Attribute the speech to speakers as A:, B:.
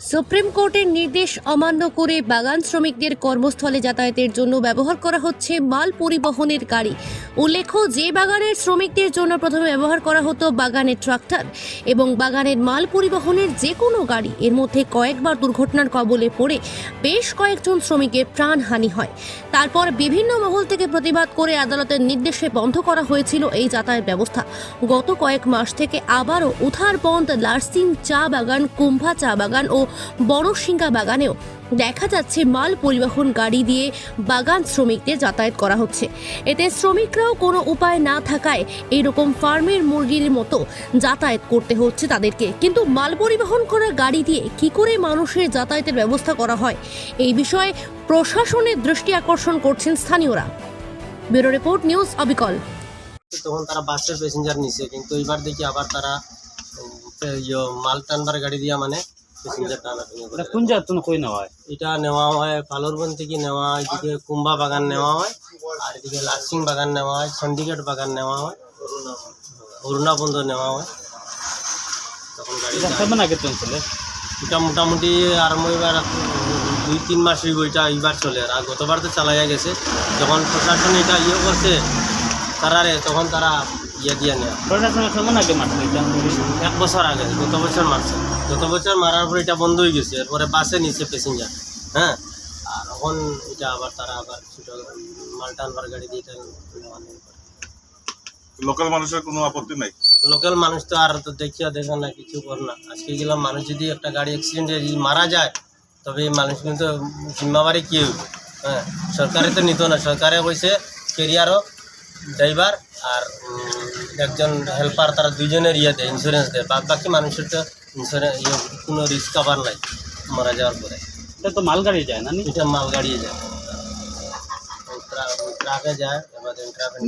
A: Supreme কোর্টের নির্দেশ অমান্য করে বাগান শ্রমিকদের কর্মস্থলে যাতায়াতের জন্য ব্যবহার করা হচ্ছে মাল পরিবহনের গাড়ি। উল্লেখ্য, যে বাগানের শ্রমিকদের জন্য প্রথমে ব্যবহার করা হতো বাগানের ট্রাক্টর এবং বাগানের মাল পরিবহনের যে কোনো গাড়ি। এর মধ্যে কয়েকবার দুর্ঘটনার কবলে পড়ে বেশ কয়েকজন শ্রমিকের প্রাণহানি হয়। তারপর বিভিন্ন মহল থেকে প্রতিবাদ করে আদালতের নির্দেশে বন্ধ করা হয়েছিল এই যাতায়াত ব্যবস্থা। গত কয়েক মাস থেকে আবারও উথার বন্ধ লার্সিং চা বাগান, কুম্ভা চা বাগান ও বড়শিঙ্গা বাগানেও দেখা যাচ্ছে মাল পরিবহন গাড়ি দিয়ে বাগান শ্রমিকদের যাতায়াত করা হচ্ছে। এতে শ্রমিকরাও কোনো উপায় না থাকায় এইরকম ফার্মের মুরগির মতো যাতায়াত করতে হচ্ছে তাদেরকে। কিন্তু মাল পরিবহন করা গাড়ি দিয়ে কি করে মানুষের যাতায়াতের ব্যবস্থা করা হয়? এই বিষয়ে প্রশাসনের দৃষ্টি আকর্ষণ করছেন স্থানীয়রা। ব্যুরো রিপোর্ট, নিউজ অবিকল।
B: তখন তারা বাসের প্যাসেঞ্জার নিছে, কিন্তু এবার দেখি আবার তারা মাল টানবার গাড়ি দিয়া মানে
C: এটা কোন জায়গা কই নেওয়া হয়?
B: এটা নেওয়া হয় ফালুরবন থেকে নেওয়া হয় এদিকে কুম্বা বাগান নেওয়া হয় আর এদিকে লাসিং বাগান নেওয়া হয় চণ্ডীগড় বাগান নেওয়া হয় অরুণাবন্ধ নেওয়া হয়। তখন গাড়ি
C: এটা। কেমন আগে
B: এটা মোটামুটি আরম্ভ এবার দুই তিন মাস হইব এটা এইবার চলে। আর গতবার তো চালাইয়া গেছে। যখন প্রশাসন এটা ইয়ে করছে তারারে তখন তারা ইয়ে দিয়ে নেয়।
C: প্রশাসনের কেমন আগে মারছে
B: এক বছর আগে গত বছর মারছে। গত বছর মারার পর এটা বন্ধ হয়ে গেছে এরপরে বাসে নিচে প্যাসেঞ্জার হ্যাঁ? আর এখন এটা আবার তারা আবার ছোট মাল টানবার গাড়ি দিয়ে এটা।
D: লোকাল মানুষের কোনো আপত্তি নাই?
B: লোকাল মানুষ তো আর তো দেখিয়া দেখে না কিছু কর না। আজকে গেলাম মানুষ যদি একটা গাড়ি অ্যাক্সিডেন্টে যদি মারা যায় তবে এই মানুষ কিন্তু জিম্মাবারি কি হইব? হ্যাঁ? সরকারে তো নিত না সরকারে কইছে কেরিয়ারও ড্রাইভার আর উম, একজন হেল্পার তারা দুজনের ইয়ে দেয় ইন্স্যুরেন্স দেয়। বাদ বাকি মানুষের তো ইন্স্যুরেন্স ইয়ে কোনো রিস্ক কাভার নাই মারা যাওয়ার পরে।
C: এটা তো মালগাড়ি যায় না নি?
B: এটা মাল গাড়িয়ে যায়। ট্রাকে যায় এবার ট্রাকে